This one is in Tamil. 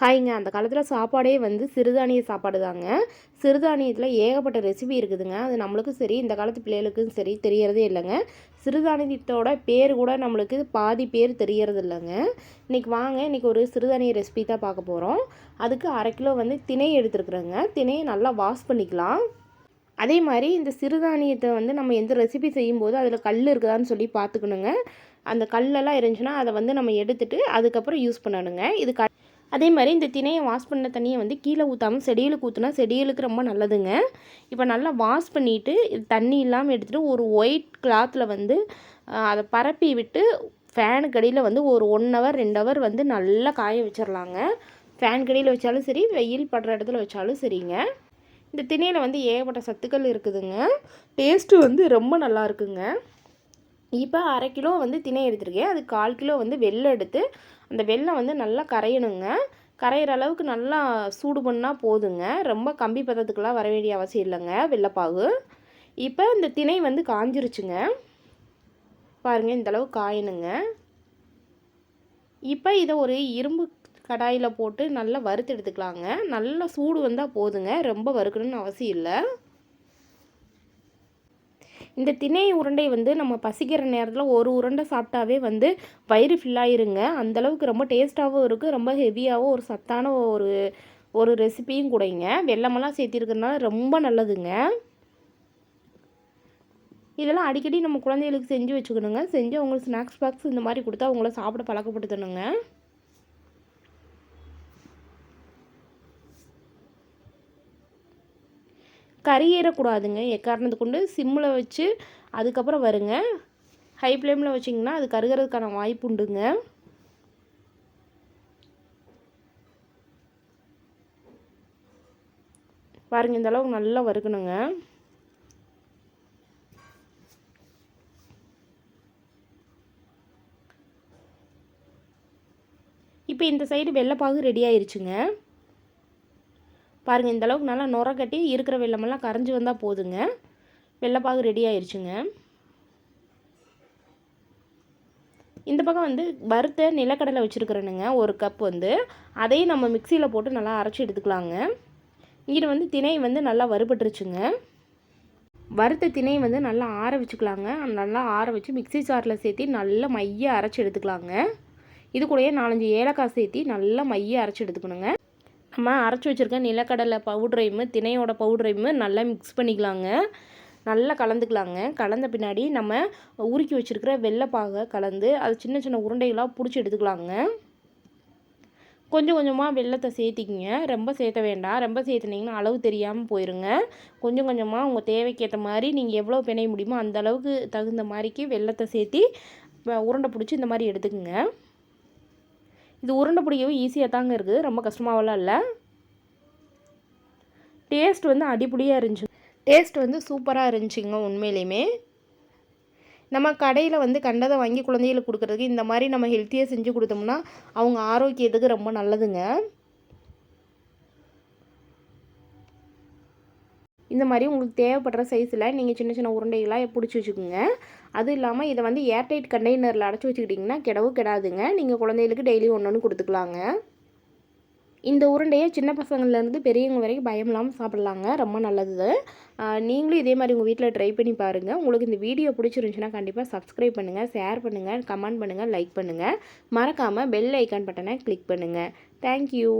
ஹாய்ங்க. அந்த காலத்தில் சாப்பாடே வந்து சிறுதானிய சாப்பாடு தாங்க. சிறுதானியத்தில் ஏகப்பட்ட ரெசிபி இருக்குதுங்க. அது நம்மளுக்கும் சரி இந்த காலத்து பிள்ளைகளுக்கும் சரி தெரியறதே இல்லைங்க. சிறுதானியத்தோட பேர் கூட நம்மளுக்கு பாதி பேர் தெரியறது இல்லைங்க. இன்றைக்கி வாங்க இன்றைக்கி ஒரு சிறுதானிய ரெசிபி தான் பார்க்க போகிறோம் அதுக்கு அரை கிலோ வந்து திணை எடுத்துருக்குறேங்க. திணையை நல்லா வாஷ் பண்ணிக்கலாம். அதே மாதிரி இந்த சிறுதானியத்தை வந்து நம்ம எந்த ரெசிபி செய்யும்போது அதில் கல் இருக்குதான்னு சொல்லி பார்த்துக்கணுங்க. அந்த கல்லெல்லாம் இருந்துச்சுன்னா அதை வந்து நம்ம எடுத்துகிட்டு அதுக்கப்புறம் யூஸ் பண்ணணுங்க. இது க அதே மாதிரி இந்த திணையை வாஷ் பண்ண தண்ணியை வந்து கீழே ஊற்றாமல் செடிகளுக்கு ஊற்றினா செடிகளுக்கு ரொம்ப நல்லதுங்க. இப்போ நல்லா வாஷ் பண்ணிவிட்டு தண்ணி இல்லாமல் எடுத்துகிட்டு ஒரு ஒயிட் கிளாத்தில் வந்து அதை பரப்பி விட்டு ஃபேனுக்கு அடியில் வந்து ஒரு ஒன் ஹவர் ரெண்டு ஹவர் வந்து நல்லா காய வச்சிடலாங்க ஃபேன் கடியில் வச்சாலும் சரி வெயில் படுற இடத்துல வச்சாலும் சரிங்க. இந்த திணையில் வந்து ஏகப்பட்ட சத்துக்கள் இருக்குதுங்க. டேஸ்ட்டு வந்து ரொம்ப நல்லா இருக்குங்க. இப்போ அரை கிலோ வந்து திணை எடுத்துருக்கேன். அது கால் கிலோ வந்து வெள்ளம் எடுத்து அந்த வெள்ளம் வந்து நல்லா கரையணுங்க. கரையிற அளவுக்கு நல்லா சூடு பண்ணால் போதுங்க. ரொம்ப கம்பி பதத்துக்கெலாம் வர வேண்டிய அவசியம் இல்லைங்க வெள்ளைப்பாகு. இப்போ இந்த திணை வந்து காஞ்சிருச்சுங்க. பாருங்கள் இந்தளவு காயணுங்க. இப்போ இதை ஒரு இரும்பு கடாயில் போட்டு நல்லா வறுத்து எடுத்துக்கலாங்க. நல்லா சூடு வந்தால் போதுங்க. ரொம்ப வறுக்கணும்னு அவசியம் இல்லை. இந்த திணை உருண்டை வந்து நம்ம பசிக்கிற நேரத்தில் ஒரு உருண்டை சாப்பிட்டாவே வந்து வயிறு ஃபில்லாயிருங்க அந்தளவுக்கு ரொம்ப டேஸ்ட்டாகவும் இருக்குது ரொம்ப ஹெவியாகவும் ஒரு சத்தான ஒரு ஒரு ரெசிப்பியும் கூடங்க. வெள்ளமெல்லாம் சேர்த்திருக்கிறதுனால ரொம்ப நல்லதுங்க. இதெல்லாம் அடிக்கடி நம்ம குழந்தைகளுக்கு செஞ்சு வச்சுக்கணுங்க. செஞ்சு அவங்களுக்கு ஸ்நாக்ஸ் பாக்ஸ் இந்த மாதிரி கொடுத்தா அவங்கள சாப்பிட பழக்கப்படுத்தணுங்க. கரியேறக்கூடாதுங்க எக்காரணத்து கொண்டு சிம்மில் வச்சு அதுக்கப்புறம் வருங்க. ஹை ஃப்ளேமில் வச்சிங்கன்னா அது கருகிறதுக்கான வாய்ப்பு உண்டுங்க. பாருங்கள் இந்த அளவுக்கு நல்லா வறுக்கணுங்க. இப்போ இந்த சைடு வெள்ளைப்பாகு ரெடி ஆயிருச்சுங்க. பாருங்கள் இந்தளவுக்கு நல்லா நுர கட்டி இருக்கிற வெள்ளமெல்லாம் கரைஞ்சி வந்தால் போதுங்க. வெள்ளைப்பாகு ரெடி ஆயிடுச்சுங்க இந்த பக்கம் வந்து வறுத்த நிலக்கடலை வச்சுருக்குறேனுங்க ஒரு கப் வந்து. அதையும் நம்ம மிக்சியில் போட்டு நல்லா அரைச்சி எடுத்துக்கலாங்க. இங்கே வந்து திணை வந்து நல்லா வறுபட்டுருச்சுங்க. வறுத்த திணை வந்து நல்லா ஆற வச்சுக்கலாங்க. நல்லா ஆற வச்சு மிக்சி சாரில் சேர்த்து நல்லா மைய அரைச்சி எடுத்துக்கலாங்க. இது கூடயே நாலஞ்சு ஏலக்காய் சேர்த்தி நல்லா மைய அரைச்சி எடுத்துக்கணுங்க. நம்ம அரைச்சி வச்சுருக்க நிலக்கடலை பவுட்ரையும் தினையோட பவுட்ரையும் நல்லா மிக்ஸ் பண்ணிக்கலாங்க. நல்லா கலந்துக்கலாங்க. கலந்த பின்னாடி நம்ம உருக்கி வச்சுருக்கிற வெள்ளைப்பாகை கலந்து அது சின்ன சின்ன உருண்டைகளாக பிடிச்சி எடுத்துக்கலாங்க. கொஞ்சம் கொஞ்சமாக வெள்ளத்தை சேர்த்திக்கிங்க. ரொம்ப சேர்த்த வேண்டாம். ரொம்ப சேர்த்துனீங்கன்னா அளவு தெரியாமல் போயிருங்க. கொஞ்சம் கொஞ்சமாக உங்கள் தேவைக்கேற்ற மாதிரி நீங்கள் எவ்வளோ பிணைய முடியுமோ அந்த அளவுக்கு தகுந்த மாதிரிக்கு வெள்ளத்தை சேர்த்தி உருண்டை பிடிச்சி இந்த மாதிரி எடுத்துக்கோங்க. இது உருண்டை பிடிக்கவும் ஈஸியாக தாங்க இருக்குது. ரொம்ப கஷ்டமாகலாம் இல்லை. டேஸ்ட் வந்து அடிப்படியாக இருந்துச்சு. டேஸ்ட் வந்து சூப்பராக இருந்துச்சுங்க உண்மையிலையுமே. நம்ம கடையில் வந்து கண்டதை வாங்கி குழந்தைகளுக்கு கொடுக்குறதுக்கு இந்த மாதிரி நம்ம ஹெல்த்தியாக செஞ்சு கொடுத்தோம்னா அவங்க ஆரோக்கியத்துக்கு ரொம்ப நல்லதுங்க. இந்த மாதிரி உங்களுக்கு தேவைப்படுற சைஸில் நீங்கள் சின்ன சின்ன உருண்டைகளாக பிடிச்சி வச்சுக்கோங்க. அதுவும் இல்லாமல் இதை வந்து ஏர்டைட் கண்டெய்னரில் அடைச்சி வச்சுக்கிட்டிங்கன்னா கிடவு கிடாதுங்க. நீங்கள் குழந்தைகளுக்கு டெய்லி ஒன்று ஒன்று கொடுத்துக்கலாங்க. இந்த உருண்டையை சின்ன பசங்கள்லேருந்து பெரியவங்க வரைக்கும் பயம் இல்லாமல் சாப்பிட்லாங்க. ரொம்ப நல்லது. நீங்களும் இதே மாதிரி உங்கள் வீட்டில் ட்ரை பண்ணி பாருங்கள் உங்களுக்கு இந்த வீடியோ பிடிச்சிருந்துச்சுன்னா கண்டிப்பாக சப்ஸ்கிரைப் பண்ணுங்கள் ஷேர் பண்ணுங்கள் கமெண்ட் பண்ணுங்கள் லைக் பண்ணுங்கள் மறக்காமல் பெல் ஐக்கான் பட்டனை கிளிக் பண்ணுங்கள் தேங்க்யூ